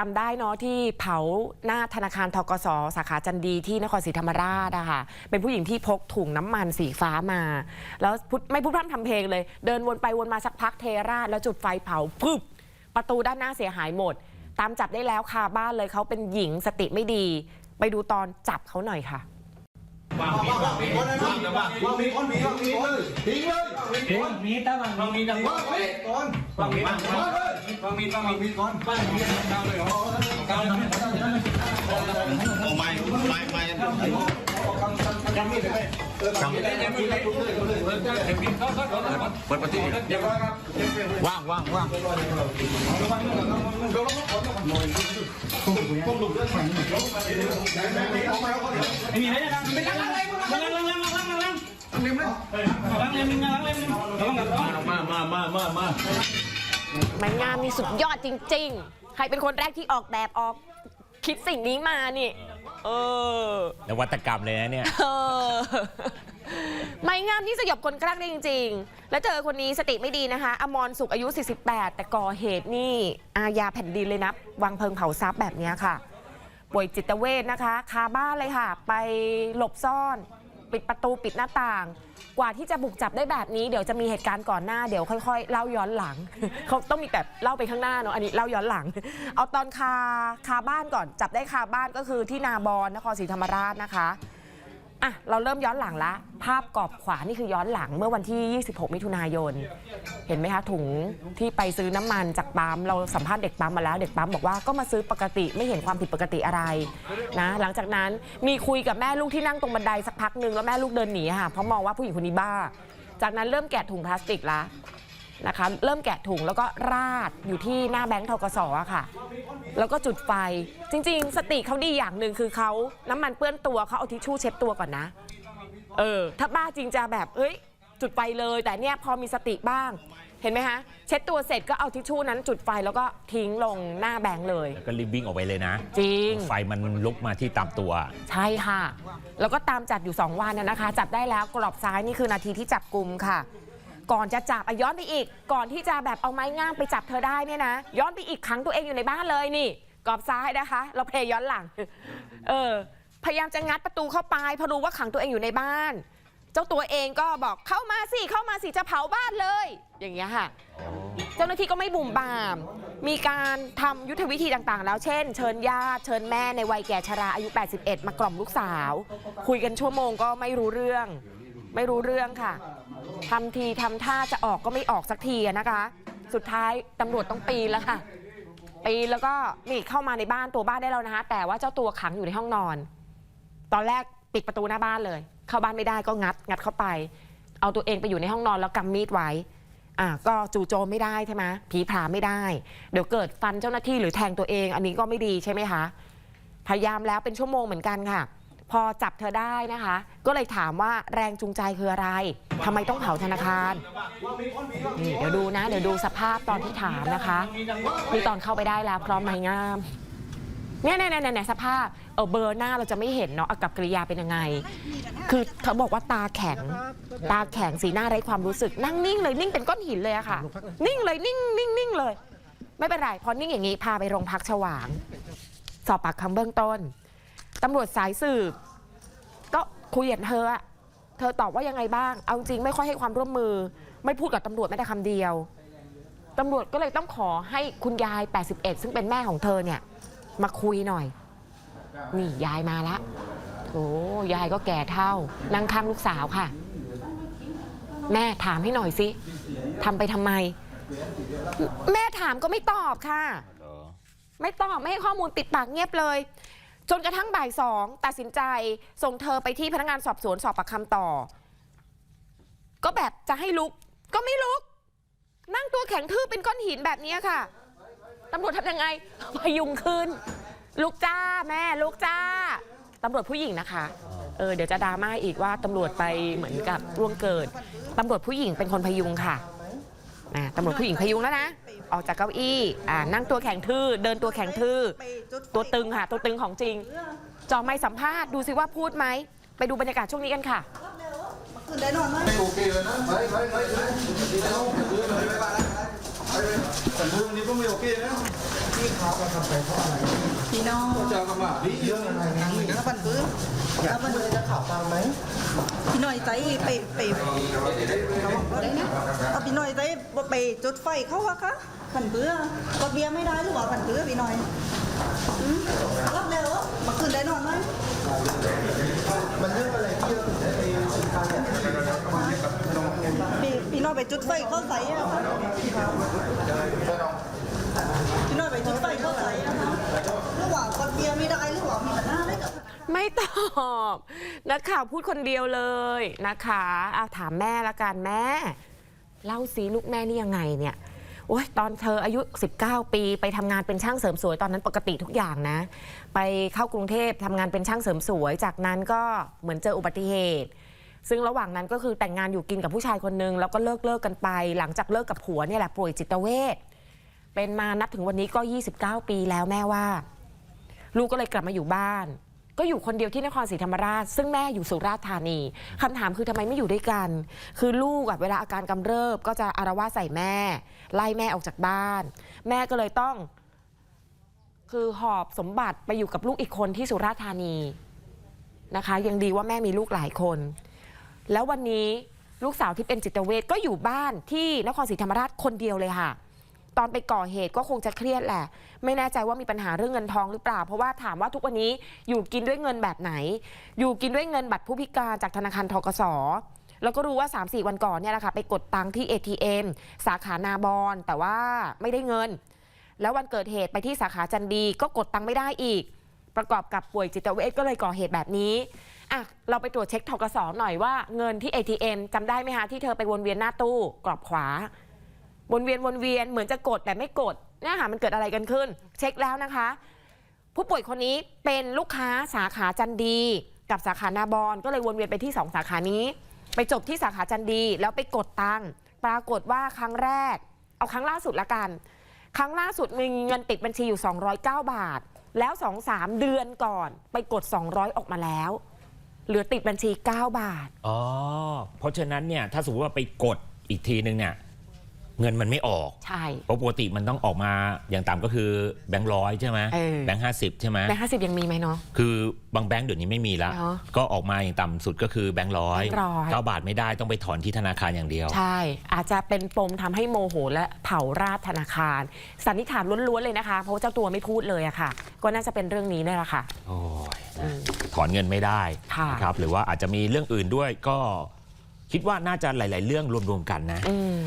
จำได้เนาะที่เผาหน้าธนาคารทกสสาขาจันดีที่นครศรีธรรมราชอะค่ะเป็นผู้หญิงที่พกถุงน้ำมันสีฟ้ามา แล้วไม่พูดพร่ำทำเพลงเลย เดินวนไปวนมาสักพักเทราแล้วจุดไฟเผาพึบประตูด้านหน้าเสียหายหมด ตามจับได้แล้วคาบ้านเลยเขาเป็นหญิงสติไม่ดี ไปดูตอนจับเขาหน่อยค่ะวางมีดวางมีดวางมีดวางมีดวางมีดวางมีดวางมีด เฮ้ยมีตาบังมีมีตาบังมีก่อนบังมีบังมีบังมีบังมีก่อนบังมีดาวเลยอ๋อดาวเลยโอ้ไม่ไม่ไม่ยังมีเลยยังมีเลยยังมีเลยเปิดประตูว่างว่างว่างไม่มีอะไรนะไม่ตั้งอะไรไม่ตั้งอะไร ล้างเลยมึงล้างเลยมึงล้างกันมามามามามามันงามมีสุดยอดจริง ๆ ใครเป็นคนแรกที่ออกแบบออกคิดสิ่งนี้มานี่ เออนวัตกรรมเลยนะเนี่ยเออไม้งามที่สยบคนกล้างได้จริง ๆ แล้วเจอคนนี้สติไม่ดีนะคะ อมรสุขอายุ 48 แต่ก่อเหตุนี่อาญาแผ่นดินเลยนะวางเพลิงเผาทรัพย์แบบนี้ค่ะ ป่วยจิตเวชนะคะ คาบ้านเลยค่ะ ไปหลบซ่อน ปิดประตูปิดหน้าต่าง กว่าที่จะบุกจับได้แบบนี้เดี๋ยวจะมีเหตุการณ์ก่อนหน้าเดี๋ยวค่อยๆเล่าย้อนหลัง เขาต้องมีแบบเล่าไปข้างหน้าเนาะอันนี้เล่าย้อนหลัง เอาตอนคาคาบ้านก่อนจับได้คาบ้านก็คือที่นาบอนนครศรีธรรมราชนะคะ อะเราเริ่มย้อนหลังละ ภาพกรอบขวานี่คือย้อนหลังเมื่อวันที่ 26 มิถุนายน เห็นไหมคะถุงที่ไปซื้อน้ำมันจากปั๊มเราสัมภาษณ์เด็กปั๊มมาแล้ว เด็กปั๊มบอกว่าก็มาซื้อปกติไม่เห็นความผิดปกติอะไรนะ หลังจากนั้นมีคุยกับแม่ลูกที่นั่งตรงบันไดสักพักหนึ่งแล้วแม่ลูกเดินหนีค่ะเพราะมองว่าผู้หญิงคนนี้บ้า จากนั้นเริ่มแกะถุงพลาสติกละ นะคะ เริ่มแกะถุงแล้วก็ราดอยู่ที่หน้าแบงก์ทกสอะค่ะ แล้วก็จุดไฟจริง ๆ สติเขาดีอย่างหนึ่งคือเขาน้ำมันเปื้อนตัวเขาเอาทิชชู่เช็ดตัวก่อนนะ เออ ถ้าบ้าจริงจะแบบเอ้ย จุดไฟเลย แต่เนี่ยพอมีสติบ้าง เห็นไหมคะเช็ดตัวเสร็จก็เอาทิชชู่นั้นจุดไฟแล้วก็ทิ้งลงหน้าแบงค์เลย แล้วก็รีบวิ่งออกไปเลยนะ จริง ไฟมันลุกมาที่ตามตัว ใช่ค่ะ แล้วก็ตามจับอยู่ 2 วันนะนะคะ จับได้แล้วกรอบซ้ายนี่คือนาทีที่จับกลุ่มค่ะ ก่อนจะจับอะย้อนไปอีก ก่อนที่จะแบบเอาไม้งามไปจับเธอได้เนี่ยนะย้อนไปอีกขังตัวเองอยู่ในบ้านเลยนี่กรอบซ้ายนะคะ เราเพลย์ย้อนหลัง เออ พยายามจะงัดประตูเข้าไปเพราะรู้ว่าขังตัวเองอยู่ในบ้าน เจ้าตัวเองก็บอกเข้ามาสิเข้ามาสิจะเผาบ้านเลย อย่างเงี้ยค่ะ เจ้าหน้าที่ก็ไม่บุ่มบาม มีการทำยุทธวิธีต่างๆ แล้วเช่น เชิญญาติเชิญแม่ในวัยแก่ชราอายุ 81 มากล่อมลูกสาว คุยกันชั่วโมงก็ไม่รู้เรื่อง ไม่รู้เรื่องค่ะ ทำทีทำท่าจะออกก็ไม่ออกสักทีอะนะคะ สุดท้ายตำรวจต้องปีนแล้วค่ะ ปีนแล้วก็นี่เข้ามาในบ้านตัวบ้านได้แล้วนะคะ แต่ว่าเจ้าตัวขังอยู่ในห้องนอน ตอนแรกปิดประตูหน้าบ้านเลย เข้าบ้านไม่ได้ก็งัด งัดเข้าไป เอาตัวเองไปอยู่ในห้องนอนแล้วกำมีดไว้อะก็จู่โจมไม่ได้ใช่ไหมผีผลาไม่ได้ เดี๋ยวเกิดฟันเจ้าหน้าที่หรือแทงตัวเอง อันนี้ก็ไม่ดีใช่ไหมคะพยายามแล้วเป็นชั่วโมงเหมือนกันค่ะ พอจับเธอได้นะคะ ก็เลยถามว่าแรงจูงใจคืออะไรทำไมต้องเผาธนาคารนี่เดี๋ยวดูนะ เดี๋ยวดูสภาพตอนที่ถามนะคะนี่ตอนเข้าไปได้แล้วพร้อมไม้งามเนี่ยเนี่ยเนี่ยเนี่ยสภาพเออเบอร์หน้าเราจะไม่เห็นเนาะอากับกริยาเป็นยังไง คือเขาบอกว่าตาแข็ง ตาแข็งสีหน้าไร้ความรู้สึก นั่งนิ่งเลยนิ่งเป็นก้อนหินเลยอะค่ะ นิ่งเลยนิ่งนิ่งนิ่งเลย ไม่เป็นไรพอนิ่งอย่างนี้พาไปโรงพักฉวาง สอบปากคำเบื้องต้น ตำรวจสายสืบก็คุยกับเธออะเธอตอบว่ายังไงบ้าง เอาจริงไม่ค่อยให้ความร่วมมือ ไม่พูดกับตำรวจแม้แต่คำเดียวตำรวจก็เลยต้องขอให้คุณยาย 81 ซึ่งเป็นแม่ของเธอเนี่ย มาคุยหน่อย นี่ยายมาละโอ้ยายก็แก่เท่า นั่งข้างลูกสาวค่ะ แม่ถามให้หน่อยสิทำไปทำไม แม่ถามก็ไม่ตอบค่ะ ไม่ตอบ ไม่ให้ข้อมูลปิดปากเงียบเลย จนกระทั่งบ่ายสองตัดสินใจส่งเธอไปที่พนักงานสอบสวนสอบปากคำต่อ ก็แบบจะให้ลุก ก็ไม่ลุก นั่งตัวแข็งทื่อเป็นก้อนหินแบบนี้ค่ะตำรวจทำยังไงพยุงขึ้น ลุกจ้าแม่ลุกจ้าตำรวจผู้หญิงนะคะ เออเดี๋ยวจะดราม่าอีกว่าตำรวจไปเหมือนกับร่วงเกิดตำรวจผู้หญิงเป็นคนพยุงค่ะอ่าตำรวจผู้หญิงพยุงแล้วนะ ออกจากเก้าอี้อ่านั่งตัวแข็งทื่อ เดินตัวแข็งทื่อ ตัวตึงค่ะ ตัวตึงของจริง จอไม่สัมภาษณ์ดูสิว่าพูดไหม ไปดูบรรยากาศช่วงนี้กันค่ะ ไม่โอเคเลยนะไปไปไปเลยไปเอาไปไปไปไป แต่มือวันนี้ก็ไม่โอเคนะพี่น้องเจอกันว่าพี่เรื่องอะไรนะแล้วปันปื้ออยากมันเลยจะข่าวฟังไหมพี่น้อยใจไปไปอะไรนะเอาพี่น้อยใจไปจุดไฟเขาอะคะปันปื้อก็เบียร์ไม่ได้หรือว่าปันปื้อพี่น้อยอืม รับเลยเหรอมาคืนได้นอนไหมมันเรื่องอะไรที่เราถึงได้ไปสุดท้าเนี่ยพี่พี่น้อยไปจุดไฟเข้าใส่อะคะพี่น้อยไปจุดไฟเข้าใส่อะคะรือว่าก็เบียร์ไม่ได้หรือว่ามีปัญหาอะไรกับไม่ตอบนักข่าวพูดคนเดียวเลยนะคะเอาถามแม่ละกันแม่ เล่าซิลูกแม่นี่ยังไงเนี่ย โอ้ยตอนเธออายุ 19 ปี ไปทำงานเป็นช่างเสริมสวยตอนนั้นปกติทุกอย่างนะ ไปเข้ากรุงเทพทำงานเป็นช่างเสริมสวย จากนั้นก็เหมือนเจออุบัติเหตุ ซึ่งระหว่างนั้นก็คือแต่งงานอยู่กินกับผู้ชายคนนึงแล้วก็เลิกเลิกกันไป หลังจากเลิกกับผัวเนี่ยแหละป่วยจิตเวชเป็นมานับถึงวันนี้ก็ 29 ปีแล้วแม่ว่า ลูกก็เลยกลับมาอยู่บ้าน ก็อยู่คนเดียวที่นครศรีธรรมราช ซึ่งแม่อยู่สุราษฎร์ธานีคำถามคือทำไมไม่อยู่ด้วยกัน คือลูกอะเวลาอาการกำเริบก็จะอารวาสใส่แม่ ไล่แม่ออกจากบ้าน แม่ก็เลยต้อง คือหอบสมบัติไปอยู่กับลูกอีกคนที่สุราษฎร์ธานีนะคะ ยังดีว่าแม่มีลูกหลายคน แล้ววันนี้ลูกสาวที่เป็นจิตเวชก็อยู่บ้านที่นครศรีธรรมราชคนเดียวเลยค่ะ ตอนไปก่อเหตุก็คงจะเครียดแหละ ไม่แน่ใจว่ามีปัญหาเรื่องเงินทองหรือเปล่า เพราะว่าถามว่าทุกวันนี้อยู่กินด้วยเงินแบบไหน อยู่กินด้วยเงินบัตรผู้พิการจากธนาคารทกสแล้วก็รู้ว่า 3-4 วันก่อนเนี่ยแหละค่ะไปกดตังค์ที่ ATM สาขานาบอนแต่ว่าไม่ได้เงิน แล้ววันเกิดเหตุไปที่สาขาจันดีก็กดตังค์ไม่ได้อีก ประกอบกับป่วยจิตเวชก็เลยก่อเหตุแบบนี้อะเราไปตรวจเช็คทกสหน่อยว่าเงินที่ ATM จำได้ไหมคะที่เธอไปวนเวียนหน้าตู้กรอบขวา วนเวียนวนเวียนเหมือนจะกดแต่ไม่กดเนี่ยค่ะมันเกิดอะไรกันขึ้น เช็คแล้วนะคะ ผู้ป่วยคนนี้เป็นลูกค้าสาขาจันดี กับสาขานาบอนก็เลยวนเวียนไปที่สองสาขานี้ ไปจบที่สาขาจันดี แล้วไปกดตังค์ปรากฏว่าครั้งแรก เอาครั้งล่าสุดละกัน ครั้งล่าสุดมีเงินติดบัญชีอยู่ 209 บาท แล้ว 2 3 เดือนก่อน ไปกด 200 ออกมาแล้วเหลือติดบัญชี 9 บาท อ๋อ เพราะฉะนั้นเนี่ย ถ้าสมมติว่าไปกดอีกทีนึงเนี่ย เงินมันไม่ออกใช่ เพราะปกติมันต้องออกมาอย่างต่ำก็คือแบงค์ร้อยใช่ไหมเออ แบงค์ห้าสิบใช่ไหมแบงค์ห้าสิบยังมีไหมเนาะ คือบางแบงค์เดี๋ยวนี้ไม่มีแล้วเนอะก็ออกมาอย่างต่ำสุดก็คือแบงค์ร้อยแบงค์ร้อย เก้าบาทไม่ได้ต้องไปถอนที่ธนาคารอย่างเดียว ใช่ อาจจะเป็นปมทำให้โมโหและเผาราดธนาคาร สันนิษฐานล้วนๆเลยนะคะ เพราะว่าเจ้าตัวไม่พูดเลยอะค่ะ ก็น่าจะเป็นเรื่องนี้นี่แหละค่ะ โอ้ยถอนเงินไม่ได้ค่ะนะครับหรือว่าอาจจะมีเรื่องอื่นด้วยก็คิดว่าน่าจะหลาย ๆ เรื่องรวม ๆ กันนะ อืม